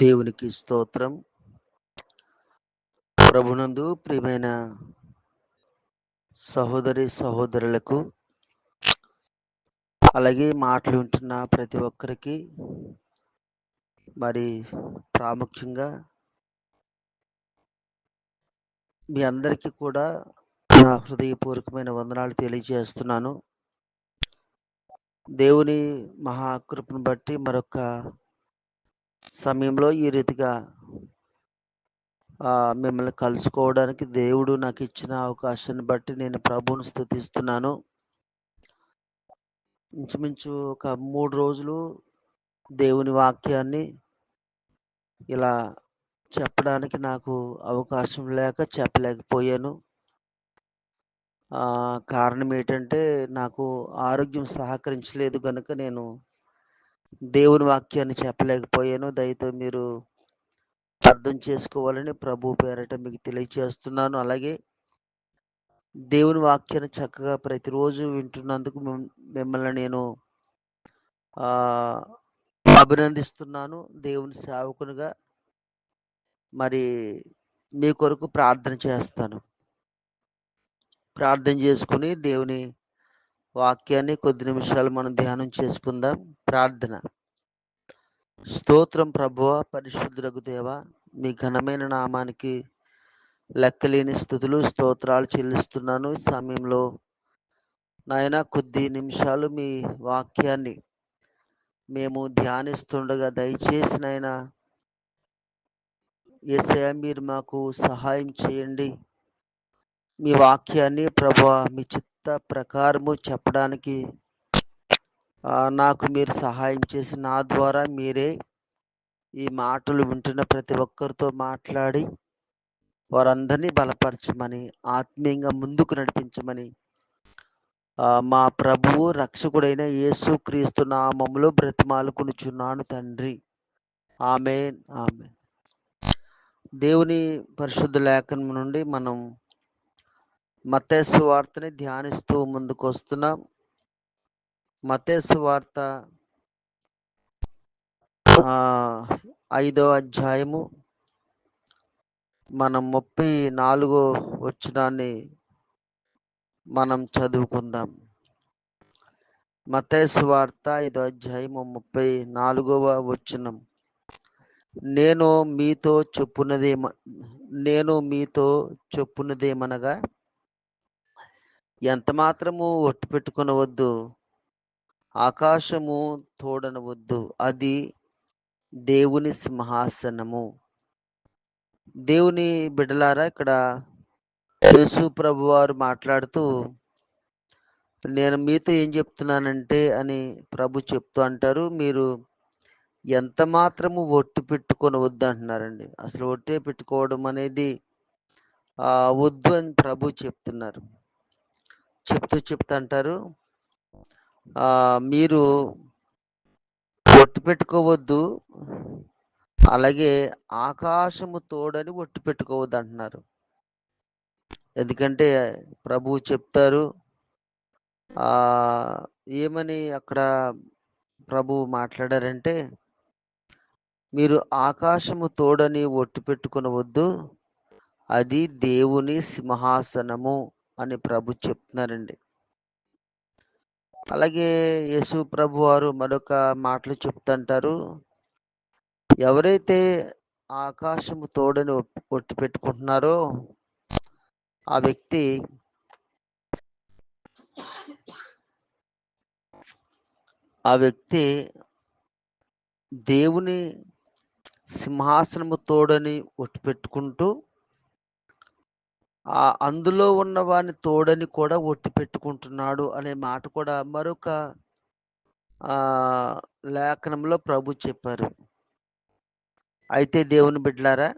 దేవునికి స్తోత్రం. ప్రభునందు ప్రియమైన సహోదరి సహోదరులకు అలాగే మాటలు వింటున్న ప్రతి ఒక్కరికి మరి ప్రాముఖ్యంగా మీ అందరికీ కూడా నా హృదయపూర్వకమైన వందనాలు తెలియజేస్తున్నాను. దేవుని మహాకృపను బట్టి మరొక సమయంలో ఈ రీతిగా మిమ్మల్ని కలుసుకోవడానికి దేవుడు నాకు ఇచ్చిన అవకాశాన్ని బట్టి నేను ప్రభువును స్థుతిస్తున్నాను. ఇంచుమించు ఒక మూడు రోజులు దేవుని వాక్యాన్ని ఇలా చెప్పడానికి నాకు అవకాశం లేక చెప్పలేకపోయాను. కారణం ఏంటంటే నాకు ఆరోగ్యం సహకరించలేదు కనుక నేను దేవుని వాక్యాన్ని చెప్పలేకపోయాను. దయతో మీరు అర్థం చేసుకోవాలని ప్రభు పేరట మీకు తెలియజేస్తున్నాను. అలాగే దేవుని వాక్యాన్ని చక్కగా ప్రతిరోజు వింటున్నందుకు మిమ్మల్ని నేను అభినందిస్తున్నాను. దేవుని సేవకునిగా మరి మీ కొరకు ప్రార్థన చేస్తాను. ప్రార్థన చేసుకుని దేవుని వాక్యాన్ని కొద్ది నిమిషాలు మనం ధ్యానం చేసుకుందాం. ప్రార్థన. స్తోత్రం ప్రభువ పరిశుద్ధులకు దేవ మీ ఘనమైన నామానికి లెక్కలేని స్థుతులు స్తోత్రాలు చెల్లిస్తున్నాను. ఈ సమయంలో నాయన కొద్ది నిమిషాలు మీ వాక్యాన్ని మేము ధ్యానిస్తుండగా దయచేసి నాయన ఏసయ మీరు మాకు సహాయం చేయండి. మీ వాక్యాన్ని ప్రభా మీ చిత్త ప్రకారము చెప్పడానికి నాకు మీరు సహాయం చేసి నా ద్వారా మీరే ఈ మాటలు వింటున్న ప్రతి ఒక్కరితో మాట్లాడి వారందరినీ బలపరచమని ఆత్మీయంగా ముందుకు నడిపించమని మా ప్రభువు రక్షకుడైన యేసు క్రీస్తు నామములో బ్రతిమాలుకునుచున్నాను తండ్రి. ఆమె ఆమె దేవుని పరిశుద్ధ లేఖనం నుండి మనం మతేసు వార్తని ధ్యానిస్తూ ముందుకు వస్తున్నాం మతేసు వార్త ఐదో అధ్యాయము మనం ముప్పై నాలుగో వచ్చినాన్ని మనం చదువుకుందాం. మతేసు వార్త ఐదో అధ్యాయము ముప్పై నాలుగవ వచనం. నేను మీతో చెప్పున్నదేమ నేను మీతో చెప్పున్నదేమనగా ఎంత మాత్రము ఒట్టు పెట్టుకునవద్దు? ఆకాశము తోడనవద్దు. అది దేవుని సింహాసనము. దేవుని బిడ్డలారా ఇక్కడ యేసు ప్రభు వారు మాట్లాడుతూ నేను మీతో ఏం చెప్తున్నానంటే అని ప్రభు చెప్తూ అంటారు. మీరు ఎంత మాత్రము ఒట్టు పెట్టుకొని వద్దు అంటున్నారండి. అసలు ఒట్టే పెట్టుకోవడం అనేది ఆ వద్దు అని ప్రభు చెప్తున్నారు. చెప్తూ చెప్తూ అంటారు. ఆ మీరు ఒట్టు పెట్టుకోవద్దు. అలాగే ఆకాశము తోడని ఒట్టు పెట్టుకోవద్దు అంటున్నారు. ఎందుకంటే ప్రభు చెప్తారు. ఆ ఏమని అక్కడ ప్రభు మాట్లాడారంటే మీరు ఆకాశము తోడని ఒట్టు పెట్టుకునవద్దు. అది దేవుని సింహాసనము. అని ప్రభు చెప్తున్నారండి. అలాగే యేసు ప్రభు వారు మరొక మాటలు చెప్తుంటారు. ఎవరైతే ఆకాశము తోడని ఒట్టి పెట్టుకుంటున్నారో ఆ వ్యక్తి ఆ వ్యక్తి దేవుని సింహాసనము తోడని ఒట్టి పెట్టుకుంటూ ఆ అందులో ఉన్న వాని తోడని కూడా ఒట్టి పెట్టుకుంటున్నాడు అనే మాట కూడా మరొక ఆ లేఖనంలో ప్రభు చెప్పారు. అయితే దేవుని బిడ్డలారా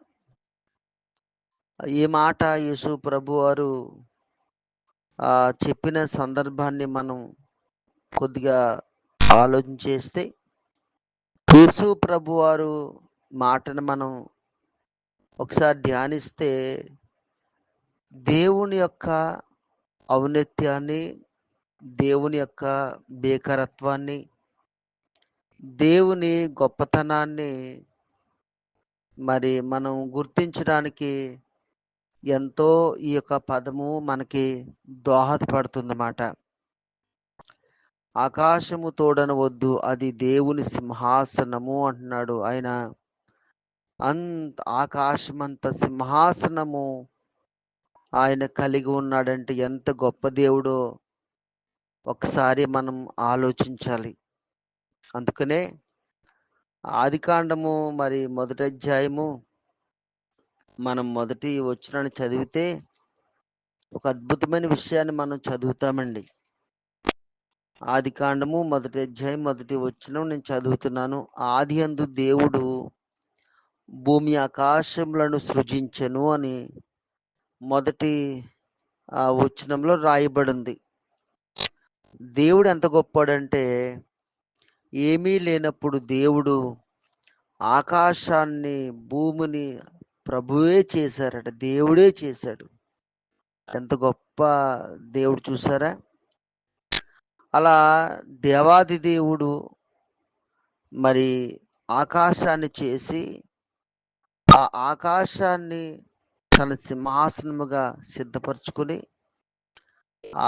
ఈ మాట యేసు ప్రభు వారు ఆ చెప్పిన సందర్భాన్ని మనం కొద్దిగా ఆలోచన చేస్తే యేసు ప్రభు వారు మాటను మనం ఒకసారి ధ్యానిస్తే దేవుని యొక్క ఔన్నత్యాన్ని దేవుని యొక్క బేకరత్వాన్ని దేవుని గొప్పతనాన్ని మరి మనం గుర్తించడానికి ఎంతో ఈ యొక్క పదము మనకి దోహదపడుతుందన్నమాట. ఆకాశము తోడనవద్దు అది దేవుని సింహాసనము అంటున్నాడు. ఆయన అంత ఆకాశమంత సింహాసనము ఆయన కలిగి ఉన్నాడంటే ఎంత గొప్ప దేవుడో ఒకసారి మనం ఆలోచించాలి. అందుకనే ఆదికాండము మరి మొదటి అధ్యాయము మనం మొదటి వచ్చిన చదివితే ఒక అద్భుతమైన విషయాన్ని మనం చదువుతామండి. ఆదికాండము మొదటి అధ్యాయం మొదటి వచ్చిన నేను చదువుతున్నాను. ఆది అందు దేవుడు భూమి ఆకాశములను సృజించను అని మొదటి ఆ వచనంలో రాయబడింది. దేవుడు ఎంత గొప్పడంటే ఏమీ లేనప్పుడు దేవుడు ఆకాశాన్ని భూమిని ప్రభువే చేశారట దేవుడే చేశాడు. ఎంత గొప్ప దేవుడు చూసారా? అలా దేవాది దేవుడు మరి ఆకాశాన్ని చేసి ఆ ఆకాశాన్ని తన సింహాసనముగా సిద్ధపరచుకుని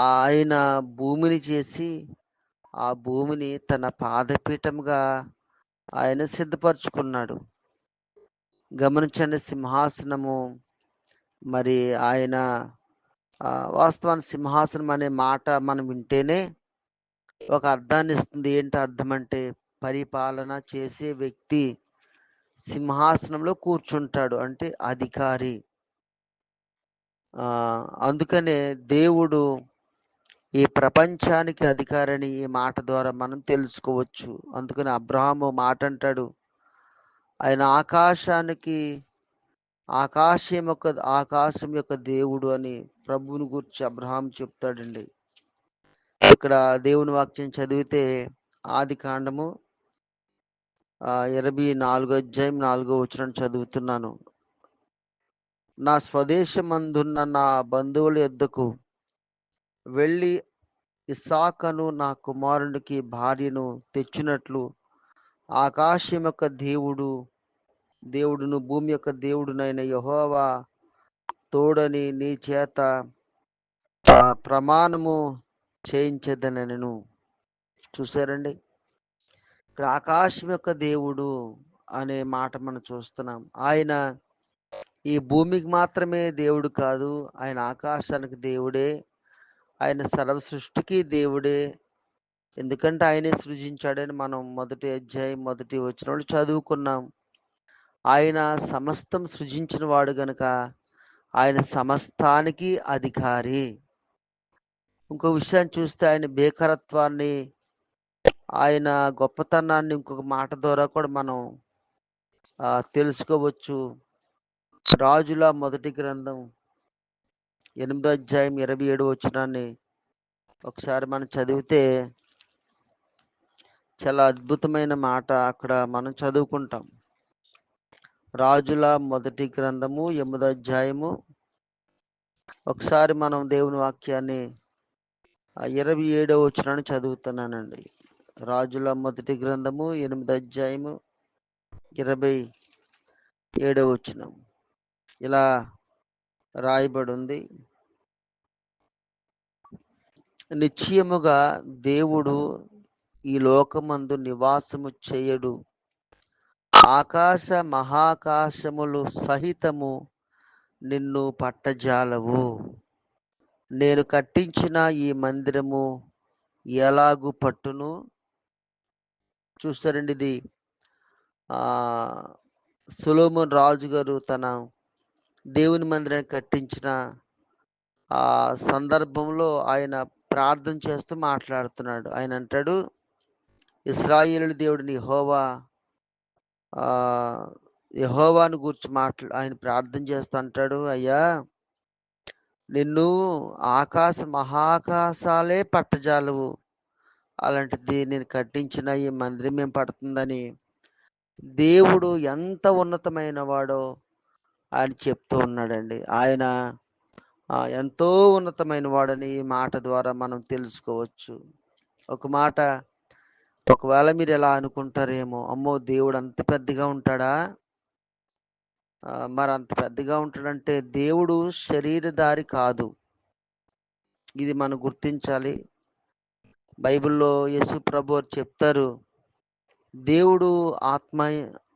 ఆయన భూమిని చేసి ఆ భూమిని తన పాదపీఠముగా ఆయన సిద్ధపరచుకున్నాడు. గమనించండి సింహాసనము మరి ఆయన వాస్తవానికి సింహాసనం అనే మాట మనం వింటేనే ఒక అర్థాన్ని ఇస్తుంది. ఏంటి అర్థం అంటే పరిపాలన చేసే వ్యక్తి సింహాసనంలో కూర్చుంటాడు. అంటే అధికారి. అందుకనే దేవుడు ఈ ప్రపంచానికి అధికారని ఈ మాట ద్వారా మనం తెలుసుకోవచ్చు. అందుకని అబ్రహాము మాట అంటాడు ఆయన ఆకాశానికి ఆకాశం యొక్క ఆకాశం యొక్క దేవుడు అని ప్రభువుని గురించి అబ్రహాం చెప్తాడండి. ఇక్కడ దేవుని వాక్యం చదివితే ఆది కాండము ఇరవై నాలుగో అధ్యాయం నాలుగో వచ్చిన చదువుతున్నాను. నా స్వదేశమందున్న నా బంధువుల యొద్దకు వెళ్ళి ఇసాకను నా కుమారునికి భార్యను తెచ్చినట్లు ఆకాశం యొక్క దేవుడు దేవుడును భూమి యొక్క దేవుడునైన యహోవా తోడని నీ చేత ప్రమాణము చేయించదనను. చూసారండి ఇక్కడ ఆకాశం యొక్క దేవుడు అనే మాట మనం చూస్తున్నాం. ఆయన ఈ భూమికి మాత్రమే దేవుడు కాదు ఆయన ఆకాశానికి దేవుడే ఆయన సర్వ సృష్టికి దేవుడే. ఎందుకంటే ఆయనే సృజించాడని మనం మొదటి అధ్యాయం మొదటి వచ్చిన వాళ్ళు చదువుకున్నాం. ఆయన సమస్తం సృజించిన వాడు గనుక ఆయన సమస్తానికి అధికారి. ఇంకో విషయాన్ని చూస్తే ఆయన బేకరత్వాన్ని ఆయన గొప్పతనాన్ని ఇంకొక మాట ద్వారా కూడా మనం తెలుసుకోవచ్చు. రాజుల మొదటి గ్రంథం ఎనిమిదో అధ్యాయం ఇరవై ఏడు వచ్చినాన్ని ఒకసారి మనం చదివితే చాలా అద్భుతమైన మాట అక్కడ మనం చదువుకుంటాం. రాజుల మొదటి గ్రంథము ఎనిమిదో అధ్యాయము ఒకసారి మనం దేవుని వాక్యాన్ని ఇరవై ఏడవ వచ్చినాన్ని చదువుతున్నానండి. రాజుల మొదటి గ్రంథము ఎనిమిది అధ్యాయము ఇరవై ఏడవ వచ్చినాము ఇలా రాయబడి ఉంది నిశ్చయముగా దేవుడు ఈ లోకమందు నివాసము చేయడు. ఆకాశ మహాకాశములు సహితము నిన్ను పట్టజాలవు. నేను కట్టించిన ఈ మందిరము ఎలాగు పట్టును? చూస్తారండి ఇది. సులోమన్ రాజు గారు తన దేవుని మందిరాన్ని కట్టించిన ఆ సందర్భంలో ఆయన ప్రార్థన చేస్తూ మాట్లాడుతున్నాడు. ఆయన అంటాడు ఇస్రాయిలు దేవుడిని హోవా యహోవాను గురించి మాట్లా ఆయన ప్రార్థన చేస్తూ అంటాడు అయ్యా నిన్ను ఆకాశ మహాకాశాలే పట్టజాలవు. అలాంటిది నేను కట్టించిన ఈ మందిరం ఏం పడుతుందని. దేవుడు ఎంత ఉన్నతమైన వాడో ఆయన చెప్తూ ఉన్నాడండి. ఆయన ఎంతో ఉన్నతమైన వాడని ఈ మాట ద్వారా మనం తెలుసుకోవచ్చు. ఒక మాట ఒకవేళ మీరు ఎలా అనుకుంటారేమో అమ్మో దేవుడు అంత పెద్దగా ఉంటాడా? మరి అంత పెద్దగా ఉంటాడంటే దేవుడు శరీరధారి కాదు. ఇది మనం గుర్తించాలి. బైబిల్లో యేసు ప్రభు చెప్తారు దేవుడు ఆత్మ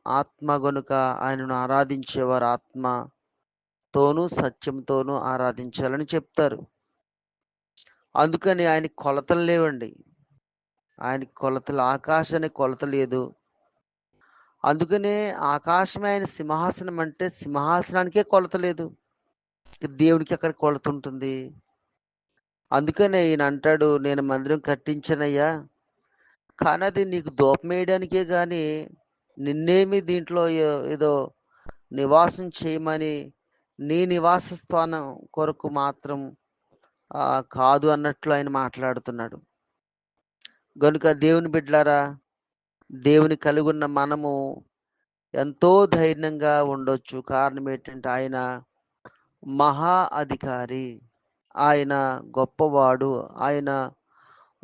ఆత్మ గనుక ఆయనను ఆరాధించేవారు ఆత్మతోనూ సత్యంతోనూ ఆరాధించాలని చెప్తారు. అందుకని ఆయన కొలతలు లేవండి. ఆయన కొలతలు ఆకాశానికి కొలత లేదు. అందుకనే ఆకాశమే ఆయన సింహాసనం అంటే సింహాసనానికే కొలత లేదు. దేవునికి అక్కడ కొలత ఉంటుంది? అందుకనే ఈయన అంటాడు నేను మందిరం కట్టించనయ్యా. కానీ అది నీకు దూపం వేయడానికే కానీ నిన్నేమి దీంట్లో ఏదో నివాసం చేయమని నీ నివాస స్థానం కొరకు మాత్రం కాదు అన్నట్లు ఆయన మాట్లాడుతున్నాడు. గనుక దేవుని బిడ్డలారా దేవుని కలిగి ఉన్న మనము ఎంతో ధైర్యంగా ఉండొచ్చు. కారణం ఏంటంటే ఆయన మహా అధికారి. ఆయన గొప్పవాడు. ఆయన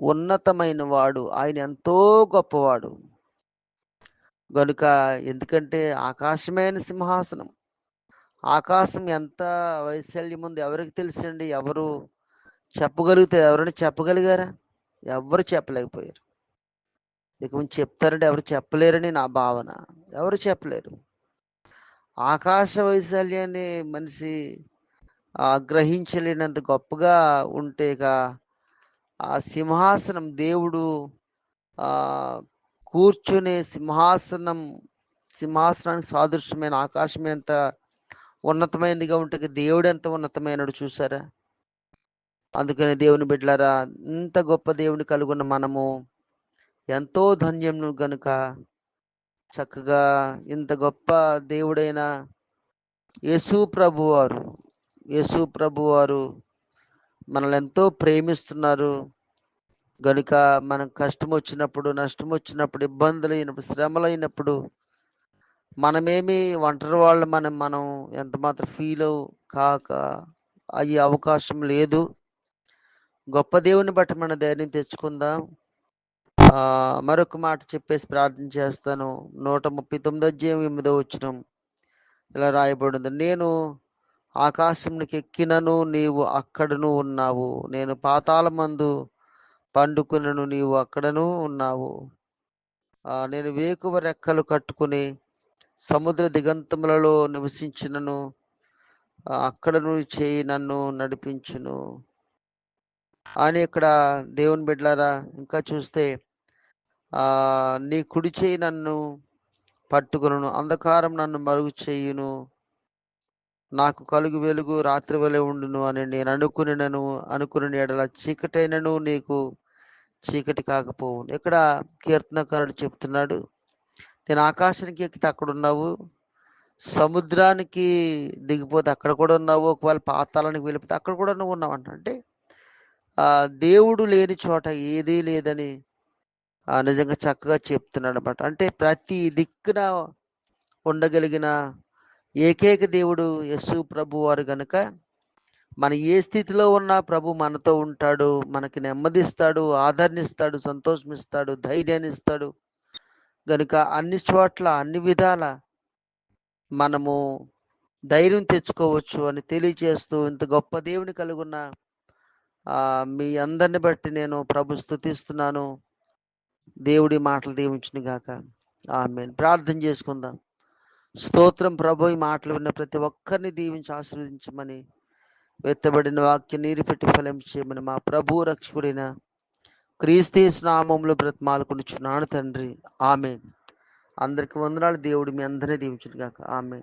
ఉన్నతమైన వాడు ఆయన ఎంతో గొప్పవాడు. గనుక ఎందుకంటే ఆకాశమైన సింహాసనం. ఆకాశం ఎంత వైశాల్యం ఉంది ఎవరికి తెలుసండి? ఎవరు చెప్పగలిగితే ఎవరైనా చెప్పగలిగారా? ఎవరు చెప్పలేకపోయారు? ఇక ముందు చెప్తారంటే ఎవరు చెప్పలేరని నా భావన. ఎవరు చెప్పలేరు? ఆకాశ వైశాల్యాన్ని మనిషి గ్రహించలేనంత గొప్పగా ఉంటేగా ఆ సింహాసనం దేవుడు కూర్చునే సింహాసనం సింహాసనానికి సాదృశ్యమైన ఆకాశం ఎంత ఉన్నతమైనదిగా ఉంటే దేవుడు ఎంత ఉన్నతమైనడు చూసారా? అందుకని దేవుని బిడ్డలారా ఇంత గొప్ప దేవుని కలుగున్న మనము ఎంతో ధన్యం గనుక చక్కగా ఇంత గొప్ప దేవుడైన యేసు ప్రభు వారు యేసు ప్రభు వారు మనల్ని ఎంతో ప్రేమిస్తున్నారు. గనుక మనం కష్టం వచ్చినప్పుడు నష్టం వచ్చినప్పుడు ఇబ్బందులు అయినప్పుడు శ్రమలు అయినప్పుడు మనమేమి ఒంటరి వాళ్ళు మనం మనం ఎంత మాత్రం ఫీల్ కాక అయ్యే అవకాశం లేదు. గొప్ప దేవుని బట్టి మన ధైర్యం తెచ్చుకుందాం. మరొక మాట చెప్పేసి ప్రార్థన చేస్తాను. నూట ముప్పై తొమ్మిది అధ్యాయం ఎనిమిదో వచ్చిన ఇలా రాయబడింది. నేను ఆకాశంకి ఎక్కినను నీవు అక్కడను ఉన్నావు. నేను పాతాళ మందు పండుకునను నీవు అక్కడను ఉన్నావు. నేను వేకువ రెక్కలు కట్టుకుని సముద్ర దిగంతములలో నివసించినను. అక్కడను చేయి నన్ను నడిపించును. అని ఇక్కడ దేవుని బిడ్డలారా ఇంకా చూస్తే ఆ నీ కుడి చేయి నన్ను పట్టుకును అంధకారం నన్ను మరుగు చేయును. నాకు కలుగు వెలుగు రాత్రి వలె ఉండును అని నేను అనుకునినను అనుకుని ఎడల చీకటైనను నీకు చీకటి కాకపోవును. ఇక్కడ కీర్తనకారుడు చెప్తున్నాడు? నేను ఆకాశానికి ఎక్కితే అక్కడ ఉన్నావు. సముద్రానికి దిగిపోతే అక్కడ కూడా ఉన్నావు. ఒకవేళ పాతాలానికి వెళ్ళిపోతే అక్కడ కూడా నువ్వు ఉన్నావు అంటే ఆ దేవుడు లేని చోట ఏదీ లేదని నిజంగా చక్కగా చెప్తున్నాడు అనమాట అంటే ప్రతి దిక్కున ఉండగలిగిన ఏకైక దేవుడు యశు ప్రభు వారు కనుక మన ఏ స్థితిలో ఉన్నా ప్రభు మనతో ఉంటాడు మనకి నెమ్మదిస్తాడు ఆదరణిస్తాడు సంతోషమిస్తాడు ధైర్యాన్ని ఇస్తాడు గనుక అన్ని చోట్ల అన్ని విధాల మనము ధైర్యం తెచ్చుకోవచ్చు అని తెలియచేస్తూ ఇంత గొప్ప దేవుని కలుగున్న మీ అందరిని బట్టి నేను ప్రభు స్థుతిస్తున్నాను దేవుడి మాటలు దీవించును గాక. ఆమె ప్రార్థన చేసుకుందాం. స్తోత్రం ప్రభు ఈ మాటలు విన్న ప్రతి ఒక్కరిని దీవించి ఆశీర్వదించమని వెత్తబడిన వాక్య నీరు పెట్టి ఫలం చేయమని మా ప్రభు రక్షకుడైన క్రీస్తీస్ నామంలో బ్రతమాలకునిచున్నాను తండ్రి. ఆమె అందరికి వందనాలు. దేవుడు మీ అందరినీ దీవించుడుగాక ఆమె